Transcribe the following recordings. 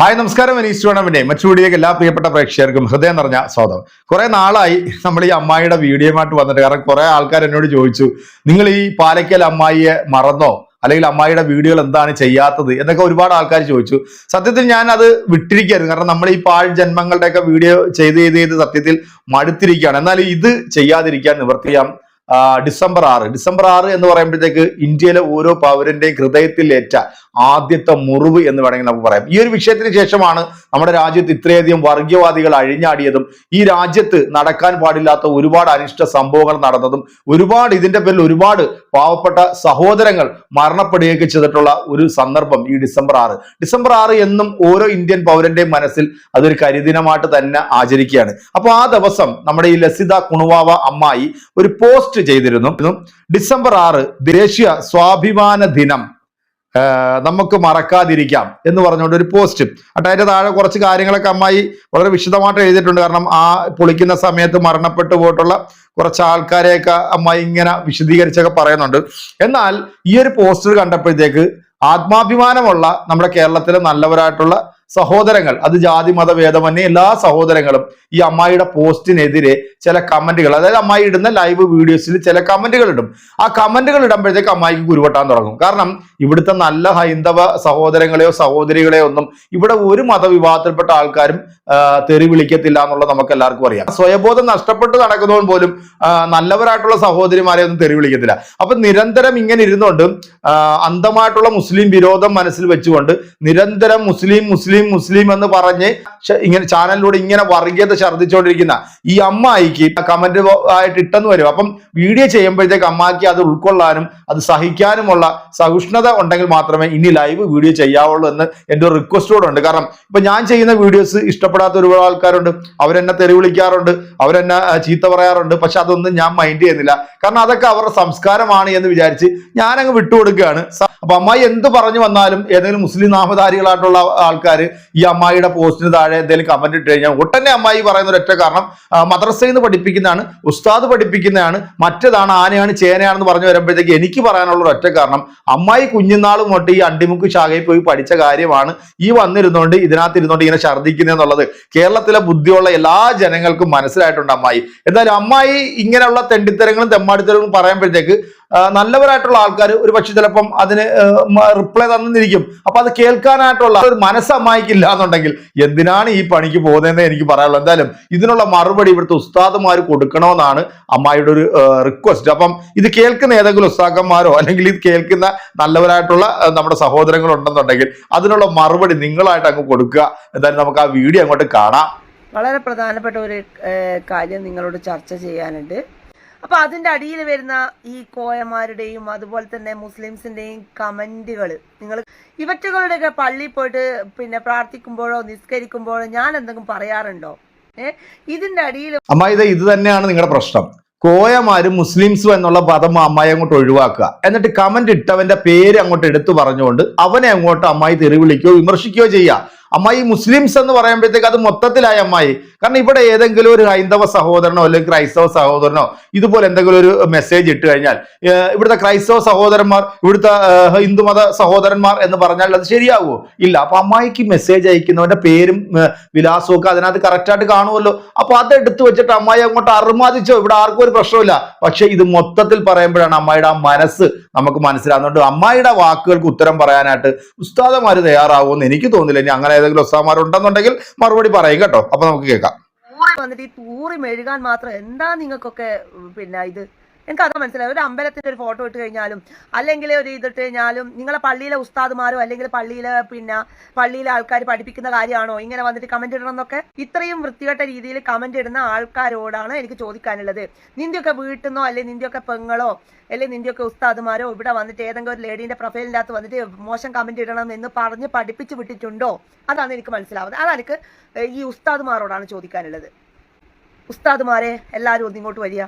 Hi നമസ്കാരം. മനീസ് tournament മറ്റു വീഡിയോക്ക് എല്ലാ പ്രിയപ്പെട്ട പ്രേക്ഷകർക്കും ഹൃദയം നിറഞ്ഞ സ്വാഗതം. കുറെ നാളായി നമ്മൾ ഈ അമ്മായിയുടെ വീഡിയോയുമായിട്ട് വന്നിട്ട് കാരണം കുറെ ആൾക്കാർ എന്നോട് ചോദിച്ചു നിങ്ങൾ ഈ പാലയ്ക്കൽ അമ്മായിയെ മറന്നോ? അല്ലെങ്കിൽ അമ്മായിയുടെ വീഡിയോകൾ എന്താണ് ചെയ്യാത്തത്? എന്നൊക്കെ ഒരുപാട് ആൾക്കാർ ചോദിച്ചു. സത്യത്തിൽ ഞാൻ അത് വിട്ടിരിക്കുകയായിരുന്നു. കാരണം നമ്മൾ ഈ പാഴ് ജന്മങ്ങളുടെയൊക്കെ വീഡിയോ ചെയ്ത് ചെയ്ത് ചെയ്ത് സത്യത്തിൽ മടുത്തിരിക്കുകയാണ്. എന്നാൽ ഇത് ചെയ്യാതിരിക്കാൻ നിവർത്തിയാം. ഡിസംബർ ആറ്. ഡിസംബർ ആറ് എന്ന് പറയുമ്പോഴത്തേക്ക് ഇന്ത്യയിലെ ഓരോ പൗരന്റെയും ഹൃദയത്തിൽ ഏറ്റ ആദ്യത്തെ മുറിവ് എന്ന് വേണമെങ്കിൽ നമുക്ക് പറയാം. ഈ ഒരു വിഷയത്തിന് ശേഷമാണ് നമ്മുടെ രാജ്യത്ത് ഇത്രയധികം വർഗീയവാദികൾ അഴിഞ്ഞാടിയതും ഈ രാജ്യത്ത് നടക്കാൻ പാടില്ലാത്ത ഒരുപാട് അനിഷ്ട സംഭവങ്ങൾ നടന്നതും ഒരുപാട് ഇതിന്റെ പേരിൽ ഒരുപാട് പാവപ്പെട്ട സഹോദരങ്ങൾ മരണപ്പെടുകയൊക്കെ ചെയ്തിട്ടുള്ള ഒരു സന്ദർഭം ഈ ഡിസംബർ ആറ്. ഡിസംബർ ആറ് എന്നും ഓരോ ഇന്ത്യൻ പൗരന്റെയും മനസ്സിൽ അതൊരു കരിദിനമായിട്ട് തന്നെ ആചരിക്കുകയാണ്. അപ്പോൾ ആ ദിവസം നമ്മുടെ ഈ ലസിത കുണുവാവ അമ്മായി ഒരു പോസ്റ്റ് ചെയ്തിരുന്നു. ഡിസംബർ ആറ് ദേശീയ സ്വാഭിമാന ദിനം. നമുക്ക് മറക്കാതിരിക്കാം എന്ന് പറഞ്ഞുകൊണ്ട് ഒരു പോസ്റ്റ്. അട്ട് അതിന്റെ താഴെ കുറച്ച് കാര്യങ്ങളൊക്കെ അമ്മായി വളരെ വിശദമായിട്ട് എഴുതിയിട്ടുണ്ട്. കാരണം ആ പൊളിക്കുന്ന സമയത്ത് മരണപ്പെട്ടു പോയിട്ടുള്ള കുറച്ച് ആൾക്കാരെയൊക്കെ അമ്മായി ഇങ്ങനെ വിശദീകരിച്ചൊക്കെ പറയുന്നുണ്ട്. എന്നാൽ ഈ ഒരു പോസ്റ്റർ കണ്ടപ്പോഴത്തേക്ക് ആത്മാഭിമാനമുള്ള നമ്മുടെ കേരളത്തിലെ നല്ലവരായിട്ടുള്ള സഹോദരങ്ങൾ അത് ജാതി മത ഭേദമന്യേ എല്ലാ സഹോദരങ്ങളും ഈ അമ്മായിയുടെ പോസ്റ്റിനെതിരെ ചില കമന്റുകൾ അതായത് അമ്മായി ഇടുന്ന ലൈവ് വീഡിയോസിൽ ചില കമന്റുകൾ ഇടും. ആ കമന്റുകൾ ഇടുമ്പോഴത്തേക്ക് അമ്മായിക്ക് കുരുവട്ടാൻ തുടങ്ങും. കാരണം ഇവിടുത്തെ നല്ല ഹൈന്ദവ സഹോദരങ്ങളെയോ സഹോദരികളെയോ ഒന്നും ഇവിടെ ഒരു മതവിഭാഗത്തിൽപ്പെട്ട ആൾക്കാരും തെറി വിളിക്കത്തില്ല എന്നുള്ളത് നമുക്ക് എല്ലാവർക്കും അറിയാം. സ്വയബോധം നഷ്ടപ്പെട്ട് നടക്കുന്നവൻ പോലും നല്ലവരായിട്ടുള്ള സഹോദരിമാരെ ഒന്നും തെറി വിളിക്കത്തില്ല. അപ്പൊ നിരന്തരം ഇങ്ങനെ ഇരുന്നുകൊണ്ട് അന്ധമായിട്ടുള്ള മുസ്ലിം വിരോധം മനസ്സിൽ വെച്ചുകൊണ്ട് നിരന്തരം മുസ്ലിം മുസ്ലിം മുസ്ലിം മുസ്ലിം എന്ന് പറഞ്ഞ് ഇങ്ങനെ ചാനലിലൂടെ ഇങ്ങനെ വർഗീയത ഛർദ്ദിച്ചുകൊണ്ടിരിക്കുന്ന ഈ അമ്മായിക്ക് കമന്റ് ആയിട്ട് ഇട്ടെന്ന് വരും. അപ്പം വീഡിയോ ചെയ്യുമ്പോഴത്തേക്ക് അമ്മായിക്ക് അത് ഉൾക്കൊള്ളാനും അത് സഹിക്കാനുമുള്ള സഹിഷ്ണുത ഉണ്ടെങ്കിൽ മാത്രമേ ഇനി ലൈവ് വീഡിയോ ചെയ്യാവുള്ളൂ എന്ന് എന്റെ ഒരു റിക്വസ്റ്റോടെ ഉണ്ട്. കാരണം ഇപ്പൊ ഞാൻ ചെയ്യുന്ന വീഡിയോസ് ഇഷ്ടപ്പെടാത്ത ഒരുപാട് ആൾക്കാരുണ്ട്. അവരെന്നെ തെറി വിളിക്കാറുണ്ട്. അവരെന്നെ ചീത്ത പറയാറുണ്ട്. പക്ഷെ അതൊന്നും ഞാൻ മൈൻഡ് ചെയ്യുന്നില്ല. കാരണം അതൊക്കെ അവരുടെ സംസ്കാരമാണ് എന്ന് വിചാരിച്ച് ഞാനങ്ങ് വിട്ടുകൊടുക്കുകയാണ്. അപ്പൊ അമ്മായി എന്ത് പറഞ്ഞു വന്നാലും ഏതെങ്കിലും മുസ്ലിം നാമധാരികളായിട്ടുള്ള ആൾക്കാർ ഈ അമ്മായിയുടെ പോസ്റ്റിന് താഴെ എന്തെങ്കിലും കമന്റ് ഇട്ട് കഴിഞ്ഞാൽ ഒട്ടന്നെ അമ്മായി പറയുന്ന ഒരൊറ്റ കാരണം മദ്രസയിൽ നിന്ന് പഠിപ്പിക്കുന്നതാണ് ഉസ്താദ് പഠിപ്പിക്കുന്നതാണ് മറ്റേതാണ് ആനയാണ് ചേനയാണെന്ന് പറഞ്ഞു വരുമ്പോഴത്തേക്ക് എനിക്ക് പറയാനുള്ള ഒരൊറ്റ കാരണം അമ്മായി കുഞ്ഞുനാൾ തൊട്ട് ഈ അണ്ടിമുക്ക് ശാഖയിൽ പോയി പഠിച്ച കാര്യമാണ് ഈ വന്നിരുന്നുകൊണ്ട് ഇതിനകത്ത് ഇരുന്നുകൊണ്ട് ഇങ്ങനെ ഛർദ്ദിക്കുന്നത് എന്നുള്ളത്. കേരളത്തിലെ ബുദ്ധിയുള്ള എല്ലാ ജനങ്ങൾക്കും മനസ്സിലായിട്ടുണ്ട് അമ്മായി. എന്തായാലും അമ്മായി ഇങ്ങനെയുള്ള തെണ്ടിത്തരങ്ങളും തെമ്മാടിത്തരങ്ങളും പറയുമ്പോഴത്തേക്ക് നല്ലവരായിട്ടുള്ള ആൾക്കാർ ഒരു പക്ഷെ ചിലപ്പം അതിന് റിപ്ലൈ തന്നിരിക്കും. അപ്പൊ അത് കേൾക്കാനായിട്ടുള്ള ഒരു മനസ്സമ്മായിക്കില്ല എന്നുണ്ടെങ്കിൽ എന്തിനാണ് ഈ പണിക്ക് പോകുന്നതെന്ന് എനിക്ക് പറയാനുള്ളത് എന്തായാലും ഇതിനുള്ള മറുപടി ഇവിടുത്തെ ഉസ്താദുമാർ കൊടുക്കണമെന്നാണ് അമ്മായിയുടെ ഒരു റിക്വസ്റ്റ് അപ്പം ഇത് കേൾക്കുന്ന ഏതെങ്കിലും ഉസ്താക്കന്മാരോ അല്ലെങ്കിൽ ഇത് കേൾക്കുന്ന നല്ലവരായിട്ടുള്ള നമ്മുടെ സഹോദരങ്ങൾ ഉണ്ടെന്നുണ്ടെങ്കിൽ അതിനുള്ള മറുപടി നിങ്ങളായിട്ട് അങ്ങ് കൊടുക്കുക. എന്തായാലും നമുക്ക് ആ വീഡിയോ അങ്ങോട്ട് കാണാം. വളരെ പ്രധാനപ്പെട്ട ഒരു കാര്യം നിങ്ങളോട് ചർച്ച ചെയ്യാനുണ്ട്. അപ്പൊ അതിന്റെ അടിയിൽ വരുന്ന ഈ കോയമാരുടെയും അതുപോലെ തന്നെ മുസ്ലിംസിന്റെയും കമന്റുകൾ നിങ്ങൾ ഇവറ്റകളുടെയൊക്കെ പള്ളി പോയിട്ട് പിന്നെ പ്രാർത്ഥിക്കുമ്പോഴോ നിസ്കരിക്കുമ്പോഴോ ഞാൻ എന്തെങ്കിലും പറയാറുണ്ടോ? ഏഹ് ഇതിന്റെ അടിയിൽ അമ്മായിത ഇത് തന്നെയാണ് നിങ്ങളുടെ പ്രശ്നം. കോയമാരും മുസ്ലിംസും എന്നുള്ള പദം അമ്മായി അങ്ങോട്ട് ഒഴിവാക്കുക. എന്നിട്ട് കമന്റ് ഇട്ടവന്റെ പേര് അങ്ങോട്ട് എടുത്തു പറഞ്ഞുകൊണ്ട് അവനെ അങ്ങോട്ട് അമ്മായി തെറി വിളിക്കുകയോ വിമർശിക്കുകയോ ചെയ്യുക അമ്മായി മുസ്ലിംസ് എന്ന് പറയുമ്പോഴത്തേക്ക് അത് മൊത്തത്തിലായി അമ്മായി. കാരണം ഇവിടെ ഏതെങ്കിലും ഒരു ഹൈന്ദവ സഹോദരനോ അല്ലെങ്കിൽ ക്രൈസ്തവ സഹോദരനോ ഇതുപോലെ എന്തെങ്കിലും ഒരു മെസ്സേജ് ഇട്ട് കഴിഞ്ഞാൽ ഇവിടുത്തെ ക്രൈസ്തവ സഹോദരന്മാർ ഇവിടുത്തെ ഹിന്ദു ഹിന്ദുമത സഹോദരന്മാർ എന്ന് പറഞ്ഞാൽ അത് ശരിയാകുമോ ഇല്ല. അപ്പൊ അമ്മായിക്ക് മെസ്സേജ് അയക്കുന്നവന്റെ പേരും വിലാസവും ഒക്കെ അതിനകത്ത് കറക്റ്റായിട്ട് കാണുമല്ലോ. അപ്പൊ അത് എടുത്തു വെച്ചിട്ട് അമ്മായി അങ്ങോട്ട് അറുമാദിച്ചോ ഇവിടെ ആർക്കും ഒരു പ്രശ്നമില്ല പക്ഷെ ഇത് മൊത്തത്തിൽ പറയുമ്പോഴാണ് അമ്മായിയുടെ ആ മനസ്സ് നമുക്ക് മനസ്സിലാകുന്നുണ്ട് അമ്മായിയുടെ വാക്കുകൾക്ക് ഉത്തരം പറയാനായിട്ട് ഉസ്താദമാര് തയ്യാറാവുമെന്ന് എനിക്ക് തോന്നുന്നില്ല. ഇനി അങ്ങനെ ഏതെങ്കിലും ഉസ്താദമാരുണ്ടെന്നുണ്ടെങ്കിൽ മറുപടി പറയും കേട്ടോ. അപ്പൊ നമുക്ക് കേൾക്കാം. വന്നിട്ട് ഈ തൂറി മെഴുകാൻ മാത്രം എന്താ നിങ്ങൾക്കൊക്കെ പിന്നെ ഇത് എനിക്ക് അത് മനസ്സിലായി ഒരു അമ്പലത്തിന്റെ ഒരു ഫോട്ടോ ഇട്ട് കഴിഞ്ഞാലും അല്ലെങ്കിൽ ഒരു ഇതിട്ട് കഴിഞ്ഞാലും നിങ്ങളെ പള്ളിയിലെ ഉസ്താദുമാരോ അല്ലെങ്കിൽ പള്ളിയിലെ പിന്നെ പള്ളിയിലെ ആൾക്കാർ പഠിപ്പിക്കുന്ന കാര്യമാണോ? ഇങ്ങനെ വന്നിട്ട് കമന്റ് ഇടണം എന്നൊക്കെ ഇത്രയും വൃത്തികെട്ട രീതിയിൽ കമന്റ് ഇടുന്ന ആൾക്കാരോടാണ് എനിക്ക് ചോദിക്കാനുള്ളത്. നിന്റെയൊക്കെ വീട്ടിൽ നിന്നോ അല്ലെങ്കിൽ നിന്റെയൊക്കെ പെങ്ങളോ അല്ലെങ്കിൽ നിന്റെയൊക്കെ ഉസ്താദുമാരോ ഇവിടെ വന്നിട്ട് ഏതെങ്കിലും ഒരു ലേഡീന്റെ പ്രൊഫൈലിന്റെ അകത്ത് വന്നിട്ട് മോശം കമന്റ് ഇടണം എന്ന് പറഞ്ഞ് പഠിപ്പിച്ച് വിട്ടിട്ടുണ്ടോ? അതാണ് എനിക്ക് മനസ്സിലാവുന്നത്. അതാണ് എനിക്ക് ഈ ഉസ്താദുമാരോടാണ് ചോദിക്കാനുള്ളത്. ഉസ്താദുമാരെ എല്ലാവരും ഒന്നിങ്ങോട്ട് വരിക.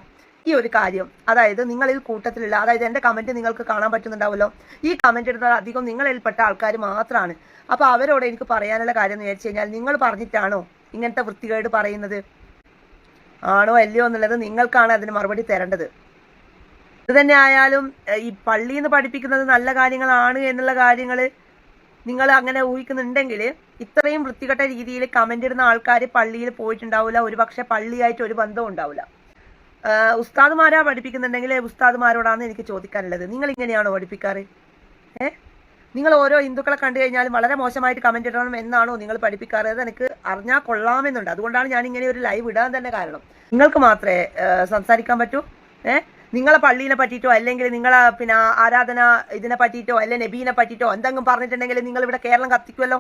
ഈ ഒരു കാര്യം. അതായത് നിങ്ങൾ ഈ കൂട്ടത്തിലുള്ള അതായത് എന്റെ കമന്റ് നിങ്ങൾക്ക് കാണാൻ പറ്റുന്നുണ്ടാവുമല്ലോ. ഈ കമന്റ് ഇടുന്നത് അധികം നിങ്ങളിൽപ്പെട്ട ആൾക്കാർ മാത്രമാണ് അപ്പോൾ അവരോട് എനിക്ക് പറയാനുള്ള കാര്യം എന്ന് വിചാരിച്ചു കഴിഞ്ഞാൽ നിങ്ങൾ പറഞ്ഞിട്ടാണോ ഇങ്ങനത്തെ വൃത്തികേട് പറയുന്നത്? ആണോ അല്ലയോ എന്നുള്ളത് നിങ്ങൾക്കാണ് അതിന് മറുപടി തരേണ്ടത്. ഇത് തന്നെ ആയാലും ഈ പള്ളിയിൽ നിന്ന് പഠിപ്പിക്കുന്നത് നല്ല കാര്യങ്ങളാണ് എന്നുള്ള കാര്യങ്ങൾ നിങ്ങൾ അങ്ങനെ ഊഹിക്കുന്നുണ്ടെങ്കിൽ ഇത്രയും വൃത്തികെട്ട രീതിയിൽ കമന്റ് ഇടുന്ന ആൾക്കാർ പള്ളിയിൽ പോയിട്ടുണ്ടാവില്ല. ഒരുപക്ഷെ പള്ളിയായിട്ട് ഒരു ബന്ധവും ഉണ്ടാവില്ല. ഉസ്താദുമാരാ പഠിപ്പിക്കുന്നുണ്ടെങ്കിൽ ഉസ്താദുമാരോടാണ് എനിക്ക് ചോദിക്കാനുള്ളത്. നിങ്ങൾ ഇങ്ങനെയാണോ പഠിപ്പിക്കാറ്? ഏ? നിങ്ങൾ ഓരോ ഹിന്ദുക്കളെ കണ്ടു കഴിഞ്ഞാലും വളരെ മോശമായിട്ട് കമന്റ് ഇടണം എന്നാണോ നിങ്ങൾ പഠിപ്പിക്കാറ്? അത് എനിക്ക് അറിഞ്ഞാൽ കൊള്ളാമെന്നുണ്ട്. അതുകൊണ്ടാണ് ഞാൻ ഇങ്ങനെ ഒരു ലൈവ് ഇടാൻ തന്നെ കാരണം. നിങ്ങൾക്ക് മാത്രമേ സംസാരിക്കാൻ പറ്റൂ. ഏ? നിങ്ങളെ പള്ളീനെ പറ്റിയിട്ടോ അല്ലെങ്കിൽ നിങ്ങളെ പിന്നെ ആരാധന ഇതിനെ പറ്റിയിട്ടോ അല്ലെങ്കിൽ നബീനെ പറ്റിയിട്ടോ എന്തെങ്കിലും പറഞ്ഞിട്ടുണ്ടെങ്കിൽ നിങ്ങൾ ഇവിടെ കേരളം കത്തിക്കുമല്ലോ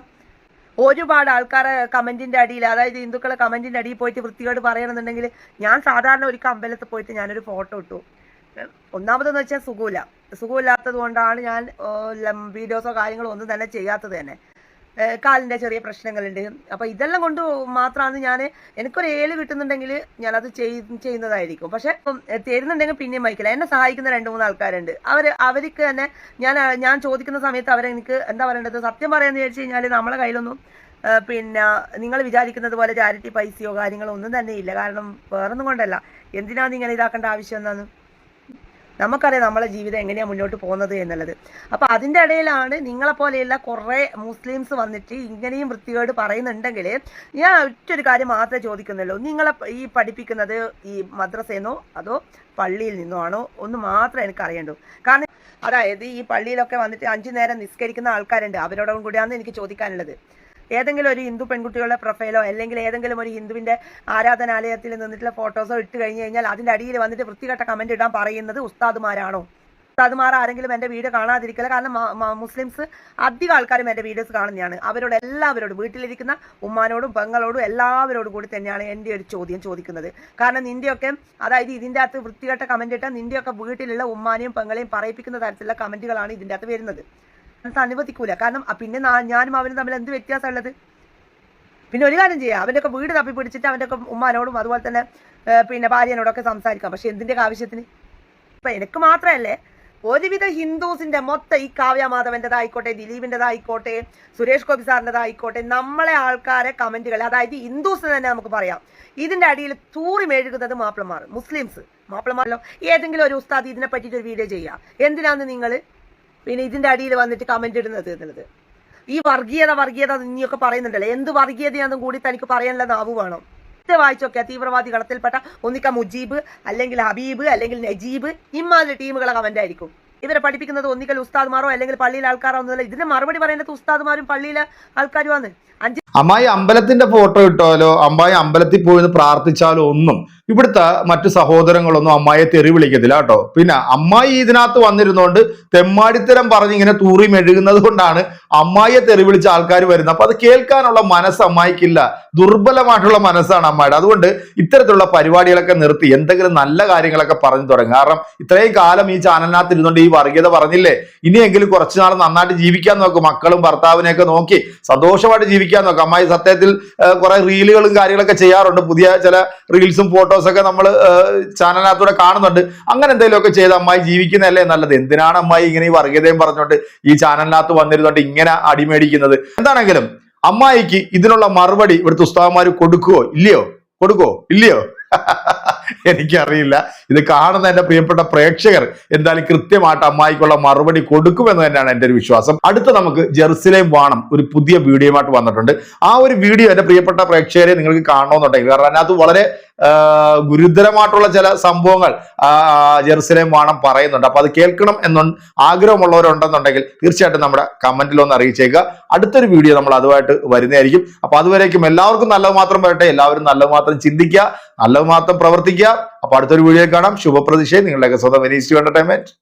ഒരുപാട് ആൾക്കാരെ കമന്റിന്റെ അടിയിൽ അതായത് ഹിന്ദുക്കളെ കമന്റിന്റെ അടിയിൽ പോയിട്ട് വൃത്തിയോട് പറയണമെന്നുണ്ടെങ്കിൽ ഞാൻ സാധാരണ ഒരു അമ്പലത്തിൽ പോയിട്ട് ഞാനൊരു ഫോട്ടോ ഇട്ടു. ഒന്നാമതെന്ന് വെച്ചാൽ സുഖമില്ല. സുഖമില്ലാത്തത് കൊണ്ടാണ് ഞാൻ വീഡിയോസോ കാര്യങ്ങളോ ഒന്നും തന്നെ ചെയ്യാത്തത് തന്നെ. ഏഹ് കാലിന്റെ ചെറിയ പ്രശ്നങ്ങളുണ്ട്. അപ്പോൾ ഇതെല്ലാം കൊണ്ട് മാത്രമാണ് ഞാൻ എനിക്കൊരു ഏൽ കിട്ടുന്നുണ്ടെങ്കിൽ ഞാനത് ചെയ്- ചെയ്യുന്നതായിരിക്കും. പക്ഷേ തരുന്നുണ്ടെങ്കിൽ പിന്നെയും വഹിക്കില്ല. എന്നെ സഹായിക്കുന്ന രണ്ട് മൂന്ന് ആൾക്കാരുണ്ട്. അവർ അവർക്ക് തന്നെ ഞാൻ ഞാൻ ചോദിക്കുന്ന സമയത്ത് അവരെനിക്ക് എന്താ പറയേണ്ടത്? സത്യം പറയാന്ന് വിചാരിച്ചു കഴിഞ്ഞാൽ നമ്മളെ കയ്യിലൊന്നും പിന്നെ നിങ്ങൾ വിചാരിക്കുന്നത് പോലെ ചാരിറ്റി പൈസയോ കാര്യങ്ങളോ ഒന്നും തന്നെ ഇല്ല. കാരണം വേറൊന്നും കൊണ്ടല്ല. എന്തിനാണ് ഇങ്ങനെ ഇതാക്കേണ്ട ആവശ്യം എന്നാണ്? നമുക്കറിയാം നമ്മളെ ജീവിതം എങ്ങനെയാണ് മുന്നോട്ട് പോകുന്നത് എന്നുള്ളത്. അപ്പൊ അതിന്റെ ഇടയിലാണ് നിങ്ങളെപ്പോലെയുള്ള കുറെ മുസ്ലിംസ് വന്നിട്ട് ഇങ്ങനെയും വൃത്തികേട് പറയുന്നുണ്ടെങ്കിൽ ഞാൻ ഒറ്റൊരു കാര്യം മാത്രമേ ചോദിക്കുന്നുള്ളൂ. നിങ്ങളെ ഈ പഠിപ്പിക്കുന്നത് ഈ മദ്രസേന്നോ അതോ പള്ളിയിൽ നിന്നോ ആണോ ഒന്ന് മാത്രമേ എനിക്ക് അറിയണ്ടൂ. കാരണം അതായത് ഈ പള്ളിയിലൊക്കെ വന്നിട്ട് അഞ്ചു നേരം നിസ്കരിക്കുന്ന ആൾക്കാരുണ്ട്. അവരോടും കൂടിയാണ് എനിക്ക് ചോദിക്കാനുള്ളത്. ഏതെങ്കിലും ഒരു ഹിന്ദു പെൺകുട്ടികളുടെ പ്രൊഫൈലോ അല്ലെങ്കിൽ ഏതെങ്കിലും ഒരു ഹിന്ദുവിന്റെ ആരാധനാലയത്തിൽ നിന്നിട്ടുള്ള ഫോട്ടോസോ ഇട്ട് കഴിഞ്ഞ് കഴിഞ്ഞാൽ അതിന്റെ അടിയിൽ വന്നിട്ട് വൃത്തികെട്ട കമന്റ് ഇടാൻ പറയുന്നത് ഉസ്താദുമാരാണോ? ഉസ്താദുമാർ ആരെങ്കിലും എന്റെ വീഡിയോ കാണാതിരിക്കില്ല കാരണം മുസ്ലിംസ് അധികം ആൾക്കാരും എന്റെ വീഡിയോസ് കാണുന്നതാണ്. അവരോട് എല്ലാവരോടും വീട്ടിലിരിക്കുന്ന ഉമ്മാനോടും പെങ്ങളോടും എല്ലാവരോടും കൂടി തന്നെയാണ് എന്റെ ഒരു ചോദ്യം ചോദിക്കുന്നത്. കാരണം നിന്റെയൊക്കെ അതായത് ഇതിന്റെ അകത്ത് വൃത്തികെട്ട കമന്റ് ഇട്ടാൽ നിന്റെയൊക്കെ വീട്ടിലുള്ള ഉമ്മാനെയും പെങ്ങളെയും പറയിപ്പിക്കുന്ന തരത്തിലുള്ള കമന്റുകളാണ് ഇതിന്റെ അകത്ത് വരുന്നത്. അത് അനുവദിക്കൂല. കാരണം പിന്നെ ഞാനും അവനും തമ്മിൽ എന്ത് വ്യത്യാസമുള്ളത്? പിന്നെ ഒരു കാര്യം ചെയ്യാം. അവന്റെ ഒക്കെ വീട് തപ്പി പിടിച്ചിട്ട് അവന്റെ ഒക്കെ ഉമ്മാനോടും അതുപോലെ തന്നെ പിന്നെ ഭാര്യനോടൊക്കെ സംസാരിക്കാം. പക്ഷെ എന്തിന്റെ ആവശ്യത്തിന്? ഇപ്പൊ എനിക്ക് മാത്രമല്ലേ. ഒരുവിധ ഹിന്ദുസിന്റെ മൊത്തം ഈ കാവ്യ മാധവന്റെതായിക്കോട്ടെ ദിലീപിന്റെതായിക്കോട്ടെ സുരേഷ് ഗോപി സാറിന്റെതായിക്കോട്ടെ നമ്മളെ ആൾക്കാരെ കമന്റുകൾ അതായത് ഹിന്ദുസ് തന്നെ നമുക്ക് പറയാം. ഇതിന്റെ അടിയിൽ തൂറി മെഴുകുന്നത് മാപ്പിളമാർ മുസ്ലിംസ്. മാപ്പിളമാരല്ലോ ഏതെങ്കിലും ഒരു ഉസ്താദ് ഇതിനെ പറ്റിയിട്ട് ഒരു വീഡിയോ ചെയ്യുക എന്തിനാന്ന് നിങ്ങൾ പിന്നെ ഇതിന്റെ അടിയിൽ വന്നിട്ട് കമന്റ് ഇടുന്നത് എന്നുള്ളത്. ഈ വർഗീയത വർഗീയത നീയൊക്കെ പറയുന്നുണ്ടല്ലോ? എന്ത് വർഗീയതയാണെന്നും കൂടി തനിക്ക് പറയാനുള്ള നാവ് വേണം. ഇത് വായിച്ചൊക്കെ തീവ്രവാദി ഗണത്തിൽപ്പെട്ട ഒന്നിക്ക മുജീബ് അല്ലെങ്കിൽ ഹബീബ് അല്ലെങ്കിൽ നജീബ് ഇമാതിരി ടീമുകളെ കമന്റ് ആയിരിക്കും. ഇവരെ പഠിപ്പിക്കുന്നത് ഒന്നിക്കൽ ഉസ്താദ്മാരോ അല്ലെങ്കിൽ പള്ളിയിലെ ആൾക്കാരോ ഒന്നുമില്ല ഇതിന് മറുപടി പറയുന്നത് ഉസ്താദ്മാരും പള്ളിയിലെ ആൾക്കാരുമാണ് ആണ്. അമ്മായി അമ്പലത്തിന്റെ ഫോട്ടോ ഇട്ടാലോ അമ്മായി അമ്പലത്തിൽ പോയി പ്രാർത്ഥിച്ചാലോ ഒന്നും ഇവിടുത്തെ മറ്റു സഹോദരങ്ങളൊന്നും അമ്മായിയെ തെറി വിളിക്കത്തില്ല കേട്ടോ. പിന്നെ അമ്മായി ഇതിനകത്ത് വന്നിരുന്നോണ്ട് തെമ്മാടിത്തരം പറഞ്ഞ് ഇങ്ങനെ തൂറി മെഴുകുന്നത് കൊണ്ടാണ് അമ്മായിയെ തെറി വിളിച്ച ആൾക്കാർ വരുന്നത്. അപ്പൊ അത് കേൾക്കാനുള്ള മനസ്സ് അമ്മായിക്കില്ല. ദുർബലമായിട്ടുള്ള മനസ്സാണ് അമ്മയുടെ. അതുകൊണ്ട് ഇത്തരത്തിലുള്ള പരിപാടികളൊക്കെ നിർത്തി എന്തെങ്കിലും നല്ല കാര്യങ്ങളൊക്കെ പറഞ്ഞു തുടങ്ങും കാരണം ഇത്രയും കാലം ഈ ചാനലിനകത്ത് ഇരുന്നുകൊണ്ട് ഈ വർഗീയത പറഞ്ഞില്ലേ? ഇനിയെങ്കിലും കുറച്ചു നാൾ നന്നായിട്ട് ജീവിക്കാൻ നോക്കും. മക്കളും ഭർത്താവിനെയൊക്കെ നോക്കി സന്തോഷമായിട്ട് ജീവിക്കാൻ നോക്കും. അമ്മായി സത്യത്തിൽ കുറെ റീലുകളും കാര്യങ്ങളൊക്കെ ചെയ്യാറുണ്ട്. പുതിയ ചില റീൽസും ഫോട്ടോസൊക്കെ നമ്മൾ ചാനലിനകത്തൂടെ കാണുന്നുണ്ട്. അങ്ങനെ എന്തെങ്കിലുമൊക്കെ ചെയ്ത് അമ്മായി ജീവിക്കുന്നതല്ലേ നല്ലത്? എന്തിനാണ് അമ്മായി ഇങ്ങനെ ഈ വർഗീയതയും പറഞ്ഞുകൊണ്ട് ഈ ചാനലിനകത്ത് വന്നിരുന്നോണ്ട് ഇങ്ങനെ അടിമേടിക്കുന്നത്? എന്താണെങ്കിലും അമ്മായിക്ക് ഇതിനുള്ള മറുപടി ഇവിടുത്തെ ഉസ്താവന്മാർ കൊടുക്കുവോ? ഇല്ലയോ? കൊടുക്കുവോ ഇല്ലയോ? എനിക്കറിയില്ല. ഇത് കാണുന്ന എന്റെ പ്രിയപ്പെട്ട പ്രേക്ഷകർ എന്തായാലും കൃത്യമായിട്ട് അമ്മായിക്കുള്ള മറുപടി കൊടുക്കുമെന്ന് തന്നെയാണ് എന്റെ ഒരു വിശ്വാസം. അടുത്ത നമുക്ക് ജെറുസലേം വാണം ഒരു പുതിയ വീഡിയോയുമായിട്ട് വന്നിട്ടുണ്ട്. ആ ഒരു വീഡിയോ എന്റെ പ്രിയപ്പെട്ട പ്രേക്ഷകരെ നിങ്ങൾക്ക് കാണണമെന്നുണ്ടെങ്കിൽ കാരണം അതിനകത്ത് വളരെ ഗുരുതരമായിട്ടുള്ള ചില സംഭവങ്ങൾ ജെറുസലേം വാണം പറയുന്നുണ്ട്. അപ്പൊ അത് കേൾക്കണം എന്നു ആഗ്രഹമുള്ളവരുണ്ടെന്നുണ്ടെങ്കിൽ തീർച്ചയായിട്ടും നമ്മുടെ കമന്റിൽ ഒന്ന് അറിയിച്ചേക്കുക. അടുത്തൊരു വീഡിയോ നമ്മൾ അതുമായിട്ട് വരുന്നതായിരിക്കും. അപ്പൊ അതുവരേക്കും എല്ലാവർക്കും നല്ലത് മാത്രം വരട്ടെ. എല്ലാവരും നല്ലത് മാത്രം ചിന്തിക്കുക. നല്ലത് മാത്രം പ്രവർത്തിക്കുക. അപ്പൊ അടുത്തൊരു വീഡിയോ കാണാം. ശുഭപ്രതിഷ്ഠയും നിങ്ങളുടെയൊക്കെ സ്വന്തം വെനീസ് എന്റർടൈൻമെന്റ്